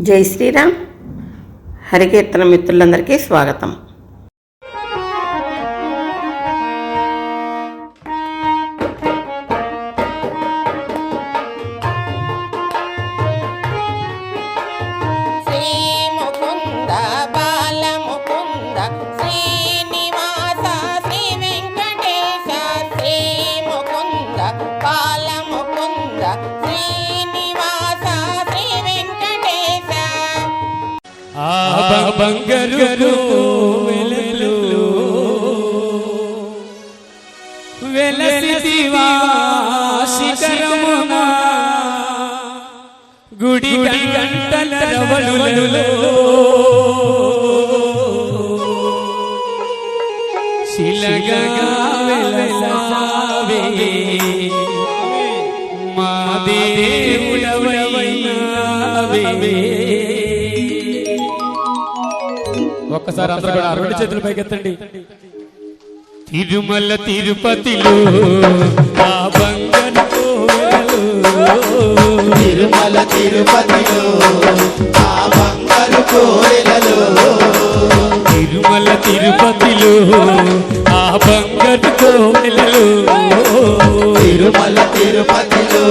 జై శ్రీరామ్. హరికీర్తన మిత్రులందరికీ స్వాగతం. బంగారు వెలలు. వెలసిదివా శిఖరమున. గుడి గంటల రవలులలో శిలగా వెలసావే. మా దేవుడవైనావే. ఒక్కసారి అందరూ కూడా రెండు చేతులు పైకెత్తండి. తిరుమల తిరుపతిలో ఆ బంగారు కోవెలలో. తిరుమల తిరుపతిలో ఆ బంగారు కోరెలలో తిరుమల తిరుపతిలో ఆ బంగారు కోవెలలో. తిరుమల తిరుపతిలో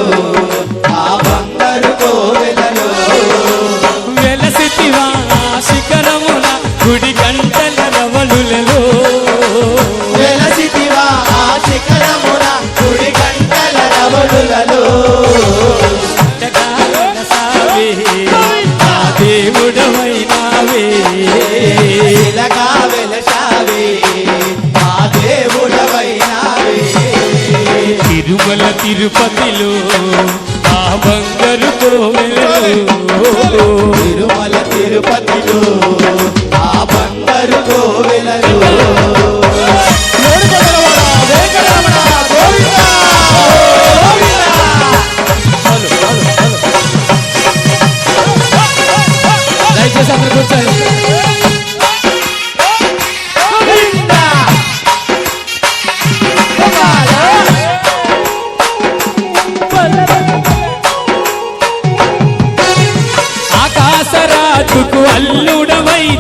తిరుపతిలో ఆ బంగారు కోవెలలో తిరుమల తిరుపతి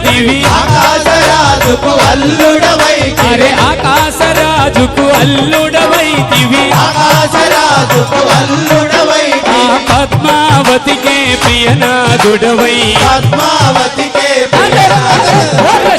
దివి. ఆకాశరాజుకు అల్లుడవై అరే ఆకాశరాజుకు అల్లుడవై దివి. ఆకాశరాజుకు అల్లుడవై పద్మావతికే ప్రియనాథుడవై. పద్మావతికే శిలగా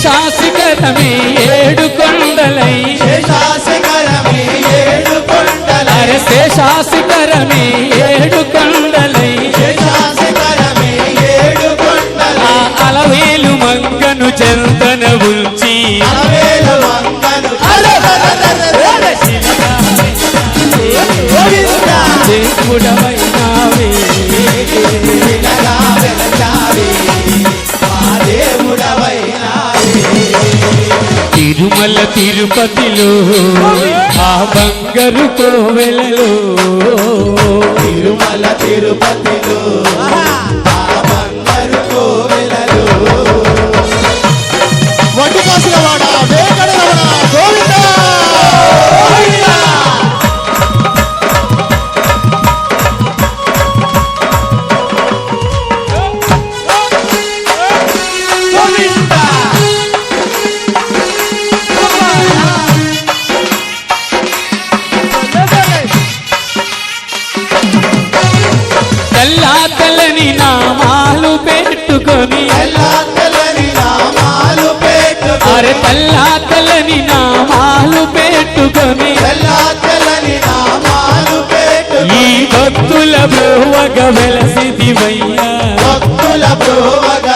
శేషాశిఖరమే ఏడు కొండలై శేషాశిఖరమే ఏడు కొండల అరే శేషాశిఖరమే ఏడు కొండలై శేషాశిఖరమే ఏడు కొండల ఆ అలవేలు మంగను చెంతన ఉంచి అలవేలు తిరుపతిలో ఆ బంగారు కోవెలలో. తిరుమల తిరుపతిలో ఆ బంగారు కోవెలలో. వడ్డు కాసులవాడ వేంకటరమణ తెల్లని నామాలు పెట్టుకొని. అరే తెల్లా తెల్లని నామాలు పెట్టుకొని. ఈ భక్తుల భోవగ వెలసిదివయ్యా భక్తుల భోవగ